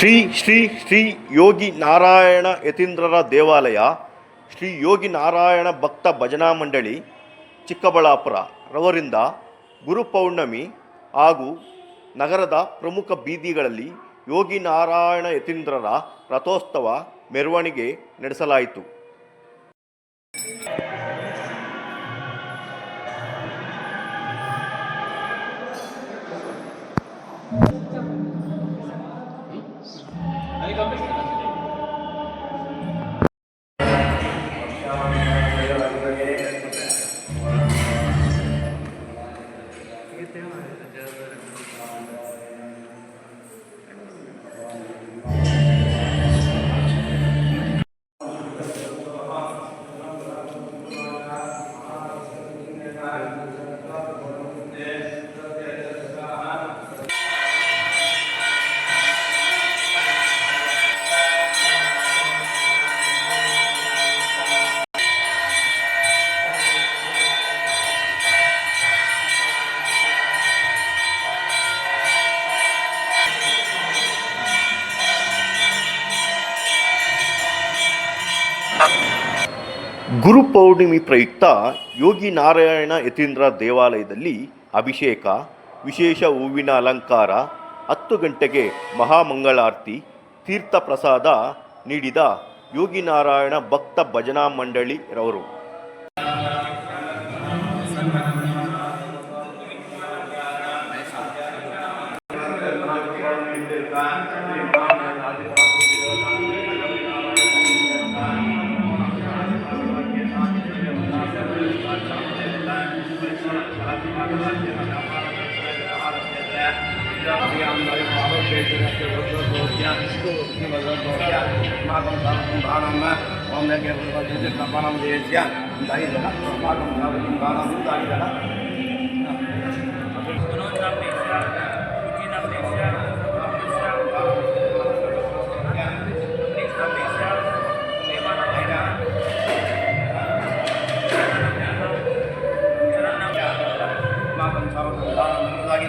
ಶ್ರೀ ಶ್ರೀ ಶ್ರೀ ಯೋಗಿ ನಾರಾಯಣ ಯತೀಂದ್ರರ ದೇವಾಲಯ, ಶ್ರೀ ಯೋಗಿ ನಾರಾಯಣ ಭಕ್ತ ಭಜನಾ ಮಂಡಳಿ, ಚಿಕ್ಕಬಳ್ಳಾಪುರ ರವರಿಂದ ಗುರುಪೌರ್ಣಮಿ ಹಾಗೂ ನಗರದ ಪ್ರಮುಖ ಬೀದಿಗಳಲ್ಲಿ ಯೋಗಿ ನಾರಾಯಣ ಯತೀಂದ್ರರ ರಥೋತ್ಸವ ಮೆರವಣಿಗೆ ನಡೆಸಲಾಯಿತು. ಗುರುಪೌರ್ಣಿಮೆ ಪ್ರಯುಕ್ತ ಯೋಗಿ ನಾರಾಯಣ ಯತೀಂದ್ರ ದೇವಾಲಯದಲ್ಲಿ ಅಭಿಷೇಕ, ವಿಶೇಷ ಹೂವಿನ ಅಲಂಕಾರ, ಹತ್ತು ಗಂಟೆಗೆ ಮಹಾಮಂಗಳಾರತಿ, ತೀರ್ಥ ಪ್ರಸಾದ ನೀಡಿದ ಯೋಗಿ ನಾರಾಯಣ ಭಕ್ತ ಭಜನಾ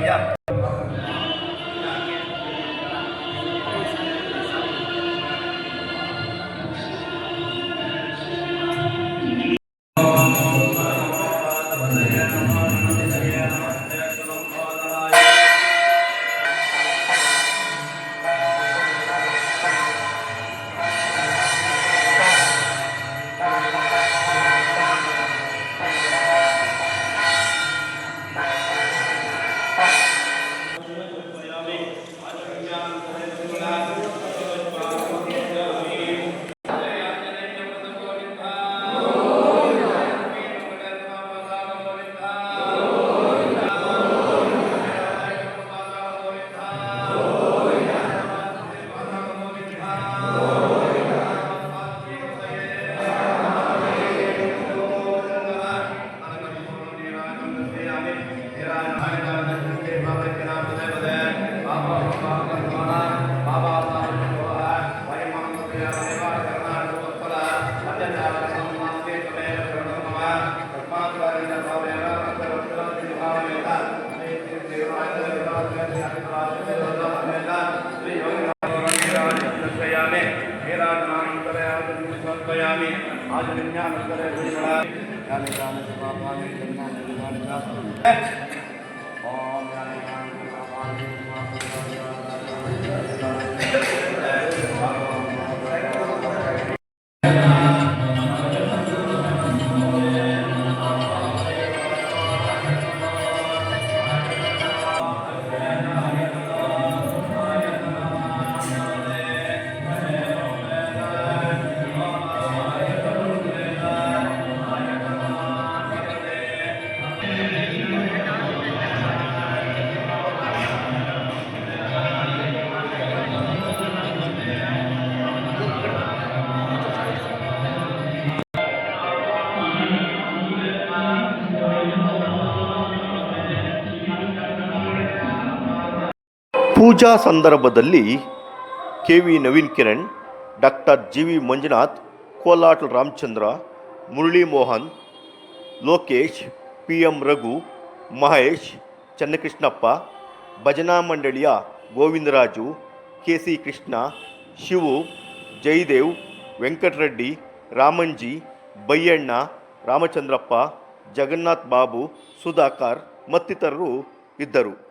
Yeah. मेरा नाम करे आज सब में आज विज्ञान करे गुरु बड़ा काले काले से बाबा ने जन्मा ने ಪೂಜಾ ಸಂದರ್ಭದಲ್ಲಿ K V Naveen Kiran, doctor G V Manjunath Kolata Ramachandra, Murali Mohan, Lokesh, P M Raghu, Mahesh, Channakrishnappa, ಭಜನಾ ಮಂಡಳಿಯ ಗೋವಿಂದರಾಜು, ಕೆ ಸಿ ಕೃಷ್ಣ, ಶಿವು, ಜಯದೇವ್, ವೆಂಕಟರೆಡ್ಡಿ, ರಾಮಂಜಿ, ಬೈಯಣ್ಣ, ರಾಮಚಂದ್ರಪ್ಪ, ಜಗನ್ನಾಥ್ ಬಾಬು, ಸುಧಾಕರ್ ಮತ್ತಿತರರು ಇದ್ದರು.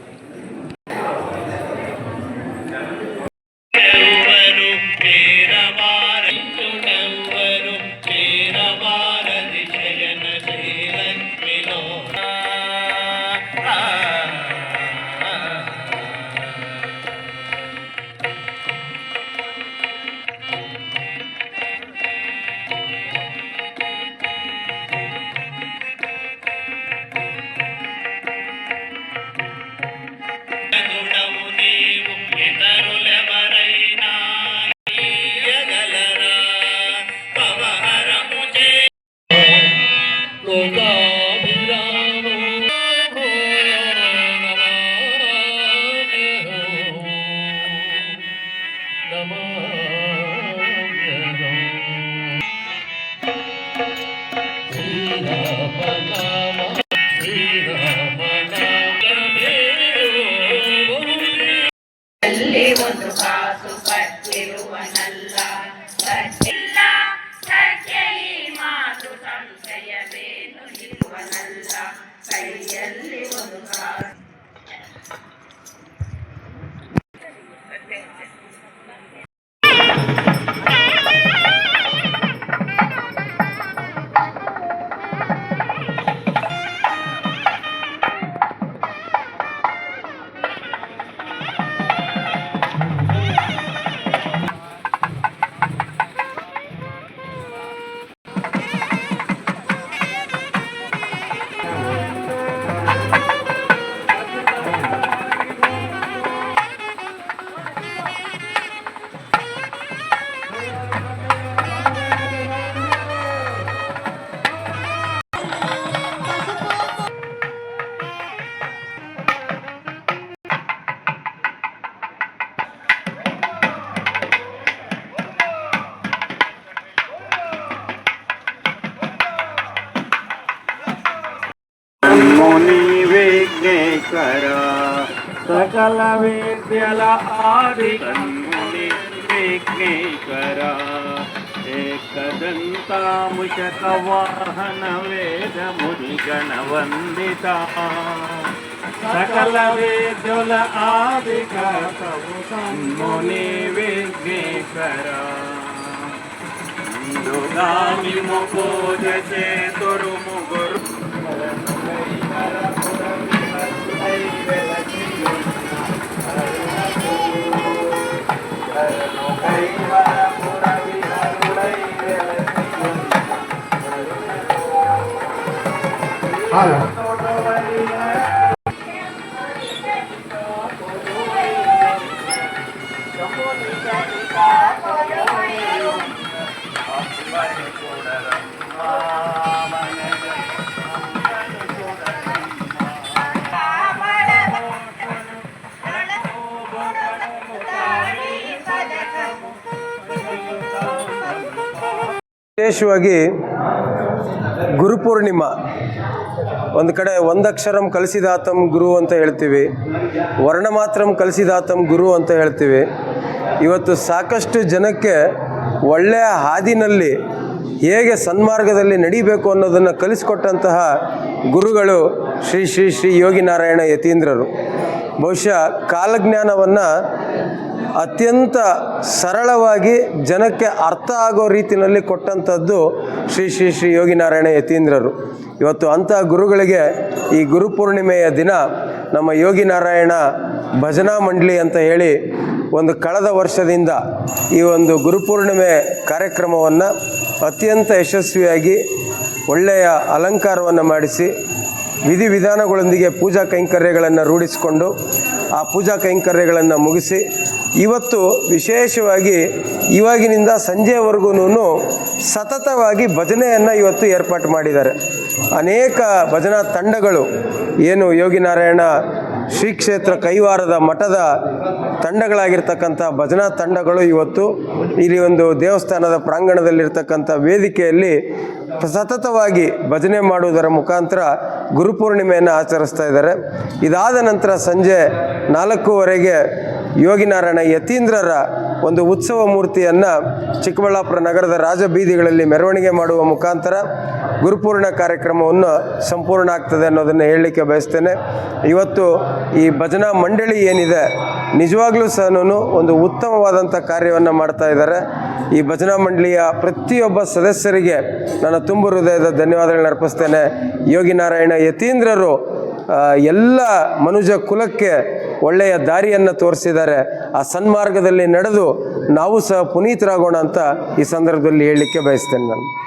విఘ్నేశ్వర సకల విద్యల ఆది ముని విఘ్నేశ్వర. ఏకదంతాముషక వాహన వేద ముని గణవందిత సకల విద్యుల ఆది ముని విఘ్నేశ్వర. దుర్గామి ముఖోజ చేతురు ವಿಶೇಷವಾಗಿ ಗುರುಪೂರ್ಣಿಮಾ ಒಂದು ಕಡೆ ಒಂದಕ್ಷರಂ ಕಲಿಸಿದಾತಂ ಗುರು ಅಂತ ಹೇಳ್ತೀವಿ. ವರ್ಣ ಮಾತ್ರಂ ಕಲಿಸಿದಾತಂ ಗುರು ಅಂತ ಹೇಳ್ತೀವಿ. ಇವತ್ತು ಸಾಕಷ್ಟು ಜನಕ್ಕೆ ಒಳ್ಳೆಯ ಹಾದಿನಲ್ಲಿ ಹೇಗೆ ಸನ್ಮಾರ್ಗದಲ್ಲಿ ನಡಿಬೇಕು ಅನ್ನೋದನ್ನು ಕಲಿಸಿಕೊಟ್ಟಂತಹ ಗುರುಗಳು ಶ್ರೀ ಶ್ರೀ ಶ್ರೀ ಯೋಗಿನಾರಾಯಣ ಯತೀಂದ್ರರು. ಬಹುಶಃ ಕಾಲಜ್ಞಾನವನ್ನು ಅತ್ಯಂತ ಸರಳವಾಗಿ ಜನಕ್ಕೆ ಅರ್ಥ ಆಗೋ ರೀತಿಯಲ್ಲಿ ಕೊಟ್ಟಂಥದ್ದು ಶ್ರೀ ಶ್ರೀ ಶ್ರೀ ಯೋಗಿನಾರಾಯಣ ಯತೀಂದ್ರರು. ಇವತ್ತು ಅಂಥ ಗುರುಗಳಿಗೆ ಈ ಗುರುಪೂರ್ಣಿಮೆಯ ದಿನ ನಮ್ಮ ಯೋಗಿನಾರಾಯಣ ಭಜನಾ ಮಂಡಳಿ ಅಂತ ಹೇಳಿ ಒಂದು ಕಳೆದ ವರ್ಷದಿಂದ ಈ ಒಂದು ಗುರುಪೂರ್ಣಿಮೆ ಕಾರ್ಯಕ್ರಮವನ್ನು ಅತ್ಯಂತ ಯಶಸ್ವಿಯಾಗಿ ಒಳ್ಳೆಯ ಅಲಂಕಾರವನ್ನು ಮಾಡಿಸಿ ವಿಧಿವಿಧಾನಗಳೊಂದಿಗೆ ಪೂಜಾ ಕೈಂಕರ್ಯಗಳನ್ನು ರೂಢಿಸಿಕೊಂಡು ಆ ಪೂಜಾ ಕೈಂಕರ್ಯಗಳನ್ನು ಮುಗಿಸಿ, ಇವತ್ತು ವಿಶೇಷವಾಗಿ ಇವಾಗಿನಿಂದ ಸಂಜೆವರೆಗೂ ಸತತವಾಗಿ ಭಜನೆಯನ್ನು ಇವತ್ತು ಏರ್ಪಾಟು ಮಾಡಿದ್ದಾರೆ. ಅನೇಕ ಭಜನಾ ತಂಡಗಳು, ಏನು ಯೋಗಿನಾರಾಯಣ ಶ್ರೀ ಕ್ಷೇತ್ರ ಕೈವಾರದ ಮಠದ ತಂಡಗಳಾಗಿರ್ತಕ್ಕಂಥ ಭಜನಾ ತಂಡಗಳು ಇವತ್ತು ಇಲ್ಲಿ ಒಂದು ದೇವಸ್ಥಾನದ ಪ್ರಾಂಗಣದಲ್ಲಿರ್ತಕ್ಕಂಥ ವೇದಿಕೆಯಲ್ಲಿ ಸತತವಾಗಿ ಭಜನೆ ಮಾಡುವುದರ ಮುಖಾಂತರ ಗುರುಪೂರ್ಣಿಮೆಯನ್ನು ಆಚರಿಸ್ತಾ ಇದ್ದಾರೆ. ಇದಾದ ನಂತರ ಸಂಜೆ ನಾಲ್ಕೂವರೆಗೆ ಯೋಗಿನಾರಾಯಣ ಯತೀಂದ್ರರ ಒಂದು ಉತ್ಸವ ಮೂರ್ತಿಯನ್ನು ಚಿಕ್ಕಬಳ್ಳಾಪುರ ನಗರದ ರಾಜಬೀದಿಗಳಲ್ಲಿ ಮೆರವಣಿಗೆ ಮಾಡುವ ಮುಖಾಂತರ ಗುರುಪೂರ್ಣ ಕಾರ್ಯಕ್ರಮವನ್ನು ಸಂಪೂರ್ಣ ಆಗ್ತದೆ ಅನ್ನೋದನ್ನು ಹೇಳಲಿಕ್ಕೆ ಬಯಸ್ತೇನೆ. ಇವತ್ತು ಈ ಭಜನಾ ಮಂಡಳಿ ಏನಿದೆ, ನಿಜವಾಗ್ಲೂ ಸಹ ಒಂದು ಉತ್ತಮವಾದಂಥ ಕಾರ್ಯವನ್ನು ಮಾಡ್ತಾ ಇದ್ದಾರೆ. ಈ ಭಜನಾ ಮಂಡಳಿಯ ಪ್ರತಿಯೊಬ್ಬ ಸದಸ್ಯರಿಗೆ ನನ್ನ ತುಂಬ ಹೃದಯದ ಧನ್ಯವಾದಗಳನ್ನ ಅರ್ಪಿಸ್ತೇನೆ. ಯೋಗಿನಾರಾಯಣ ಯತೀಂದ್ರರು ಆ, ಎಲ್ಲ ಮನುಜ ಕುಲಕ್ಕೆ ಒಳ್ಳೆಯ ದಾರಿಯನ್ನು ತೋರಿಸಿದ್ದಾರೆ. ಆ ಸನ್ಮಾರ್ಗದಲ್ಲಿ ನಡೆದು ನಾವು ಸಹ ಪುನೀತರಾಗೋಣ ಅಂತ ಈ ಸಂದರ್ಭದಲ್ಲಿ ಹೇಳಲಿಕ್ಕೆ ಬಯಸ್ತೇನೆ ನಾನು.